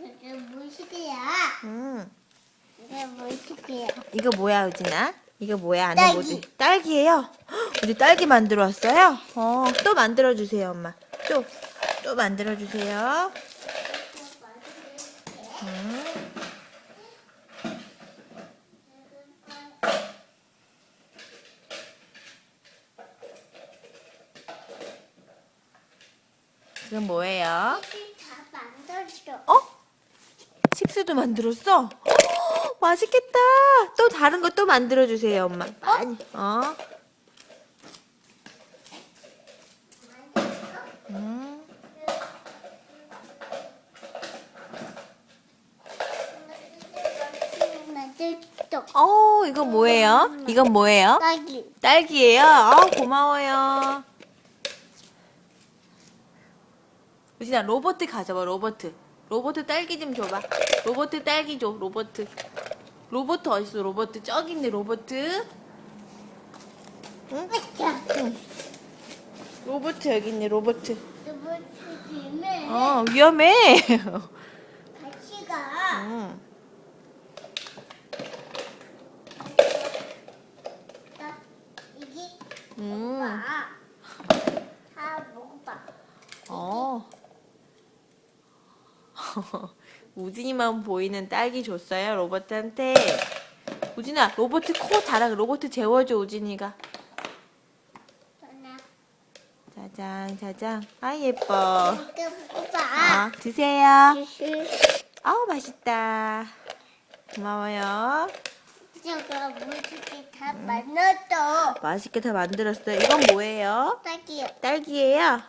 이게 무식이야. 음. 이게 무식이야. 이거 뭐야, 우진아? 이거 뭐야? 안에 딸기. 뭐지? 딸기예요? 헉, 우리 딸기 만들어 왔어요? 어, 또 만들어 주세요, 엄마. 또, 또 만들어 주세요. 음. 이건 뭐예요? 다 만들었어. 어? 칩스도 만들었어? 어, 맛있겠다. 또 다른 거 또 만들어 주세요, 엄마. 많이. 어? 음. 만들었어. 어, 이건 뭐예요? 이건 뭐예요? 딸기. 딸기예요. 아, 고마워요. 우진아, 로버트 가져봐, 로버트. 로버트 딸기 좀 줘봐. 로버트 딸기 줘, 로버트. 로버트 어딨어, 로버트? 저기 있네, 로버트. 응? 자, 로버트 여기 있네, 로버트. 너무 조심해. 어, 위험해. 같이 가. 응. 나 이게 음. 봐. 다 먹어봐. 어. 우진이만 보이는 딸기 줬어요, 로버트한테. 우진아, 로버트 코 달아. 로버트 재워줘, 우진이가. 짜장, 짜장. 아, 예뻐. 먹어봐. 아, 드세요. 아우, 맛있다. 고마워요. 저거 무지개 다 만들었어. 맛있게 다 만들었어요. 이건 뭐예요? 딸기, 딸기예요.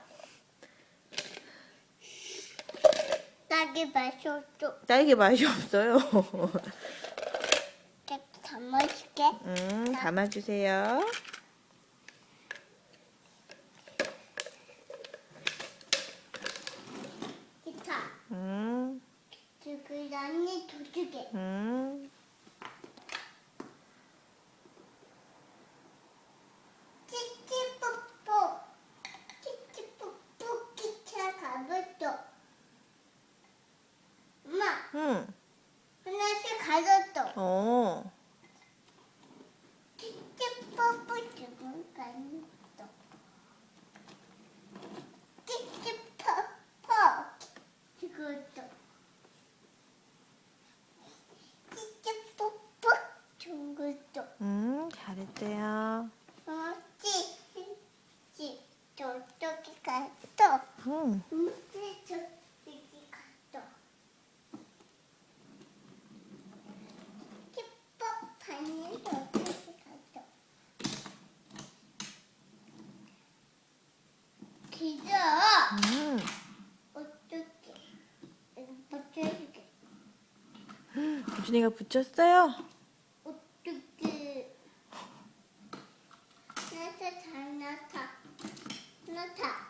딸기 마셨어. 딸기 맛이 없어요. 맛있게. 음, 담아주세요. 기타. 음, 저기 언니 두 개. 음. 찌찌뿌뿌. 찌찌뿌뿌 기차 가봤어. 엄마, 음. 하나씩 가졌어. 어. 찌찌뿌뿌 죽었어. 음, 잘했대요. 어, 찌, 찌, 저쪽에 갔어. 음. 음, 찌, 저쪽에 갔어. 찌뻑하니 저쪽에 갔어. 기저, 음. 어떻게, 어떻게, 우진이가 붙였어요? 어떻게. 나타, 잘 나타. 나타.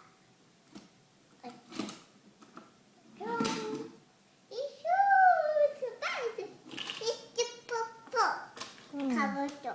뿅. 이슈, 스파이스. 가보죠.